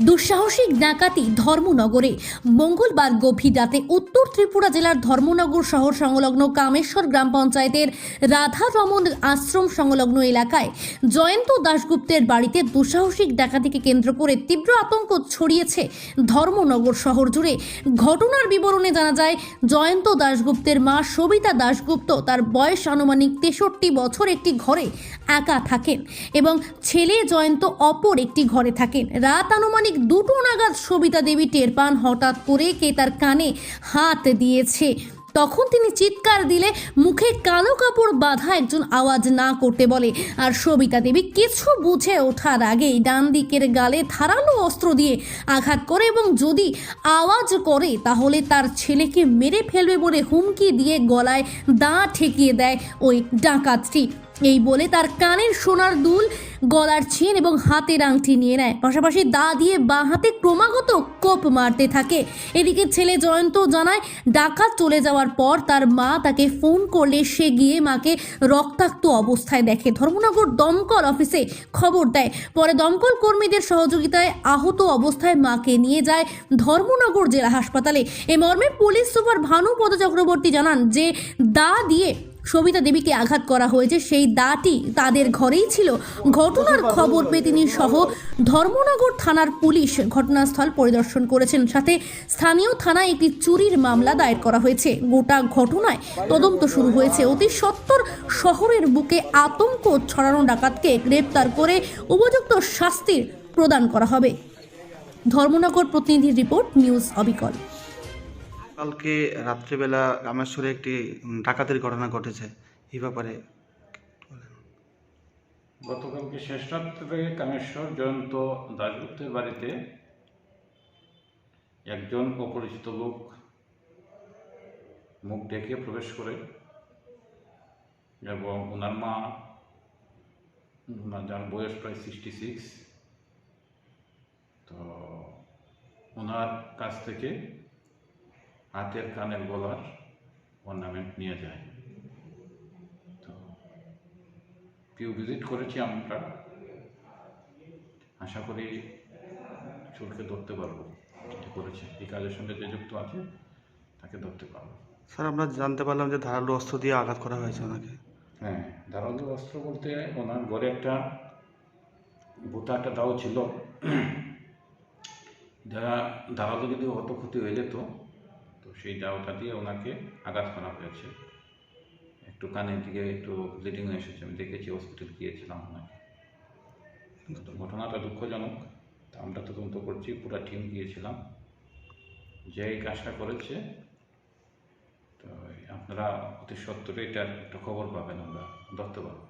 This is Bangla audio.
দুঃসাহসিক ডাকাতি ধর্মনগরে। মঙ্গলবার গভীর রাতে উত্তর ত্রিপুরা জেলার ধর্মনগর শহর সংলগ্ন কামেশ্বর গ্রাম পঞ্চায়েতের রাধা রমন আশ্রম সংলগ্ন এলাকায় জয়ন্ত দাশগুপ্তের বাড়িতে দুঃসাহসিক ডাকাতিকে কেন্দ্র করে তীব্র আতঙ্ক ছড়িয়েছে ধর্মনগর শহর জুড়ে। ঘটনার বিবরণে জানা যায়, জয়ন্ত দাশগুপ্তের মা সবিতা দাশগুপ্ত তার বয়স আনুমানিক তেষট্টি বছর একটি ঘরে একা থাকেন এবং ছেলে জয়ন্ত অপর একটি ঘরে থাকেন। রাত আনুমানিক দুটো নাগাদ সবিতা দেবী টের পান হঠাৎ করে কে তার কানে হাত দিয়েছে। তখন তিনি চিৎকার দিলে মুখে কালো কাপড় বাঁধা একজন আওয়াজ না করতে বলে। আর সবিতা দেবী কিছু বুঝে ওঠার আগেই ডান দিকের গালে ধারালো অস্ত্র দিয়ে আঘাত করে এবং যদি আওয়াজ করে তাহলে তার ছেলেকে মেরে ফেলবে বলে হুমকি দিয়ে গলায় দা ঠেকিয়ে দেয় ওই ডাকাতটি। এই বলে তার কানের সোনার দুল, গলার চেন এবং হাতের আংটি নিয়ে নেয়। পাশাপাশি দা দিয়ে বাঁ হাতে ক্রমাগত কোপ মারতে থাকে। এদিকে ছেলে জয়ন্ত জানায়, ডাকাত চলে যাওয়ার পর তার মা তাকে ফোন করলে সে গিয়ে মাকে রক্তাক্ত অবস্থায় দেখে। ধর্মনগর দমকল অফিসে খবর দেয়। পরে দমকল কর্মীদের সহযোগিতায় আহত অবস্থায় মাকে নিয়ে যায় ধর্মনগর জেলা হাসপাতালে। এ মর্মে পুলিশ সুপার ভানুপদ চক্রবর্তী জানান যে, দা দিয়ে সবিতা দেবীকে আঘাত করা হয়েছে। সেই দাটি তাদের ঘরেই ছিল। ঘটনার খবর পেয়ে তিনি সহ ধর্মনগর থানার পুলিশ ঘটনাস্থল পরিদর্শন করেছেন। সাথে স্থানীয় থানায় একটি চুরির মামলা দায়ের করা হয়েছে। গোটা ঘটনায় তদন্ত শুরু হয়েছে। অতি সত্বর শহরের বুকে আতঙ্ক ছড়ানো ডাকাতকে গ্রেপ্তার করে উপযুক্ত শাস্তির প্রদান করা হবে। ধর্মনগর প্রতিনিধির রিপোর্ট, নিউজ অবিকল। কালকে রাত্রিবেলা রামেশ্বরে একটি ডাকাতির ঘটনা ঘটেছে। এই ব্যাপারে গতকালকে শেষ রাত্রে কামেশ্বর জয়ন্ত দাশগুপ্তের বাড়িতে একজন অপরিচিত লোক মুখ ডেকে প্রবেশ করে এবং ওনার মা যার বয়স প্রায় সিক্সটি সিক্স তো ওনার কাছ থেকে হাতের কানের গলার অর্নামেন্ট নিয়ে যায়। তো কেউ ভিজিট করেছি আমরা। আশা করি চোরকে ধরতে পারব। করেছে। এই কাজের সঙ্গে যে যুক্ত আছে তাকে ধরতে পারব। স্যার আমরা জানতে পারলাম যে ধারালো অস্ত্র দিয়ে আঘাত করা হয়েছে ওনাকে। হ্যাঁ ধারালো অস্ত্র বলতে ওনার ঘরে একটা বোতা একটা দাও ছিল। যারা ধারালো যদি অত ক্ষতি হয়ে যেত তো সেই দাওটা দিয়ে ওনাকে আঘাত করা হয়েছে। একটু কানের দিকে একটু ব্লিডিং এসেছে। আমি দেখেছি হসপিটাল গিয়েছিলাম ওনাকে। ঘটনাটা দুঃখজনক। তা আমরা তদন্ত করছি, পুরো টিম গিয়েছিলাম। যে এই কাজটা করেছে, তো আপনারা অতি সত্তরে এটার একটা খবর পাবেন আমরা ধরতে পারব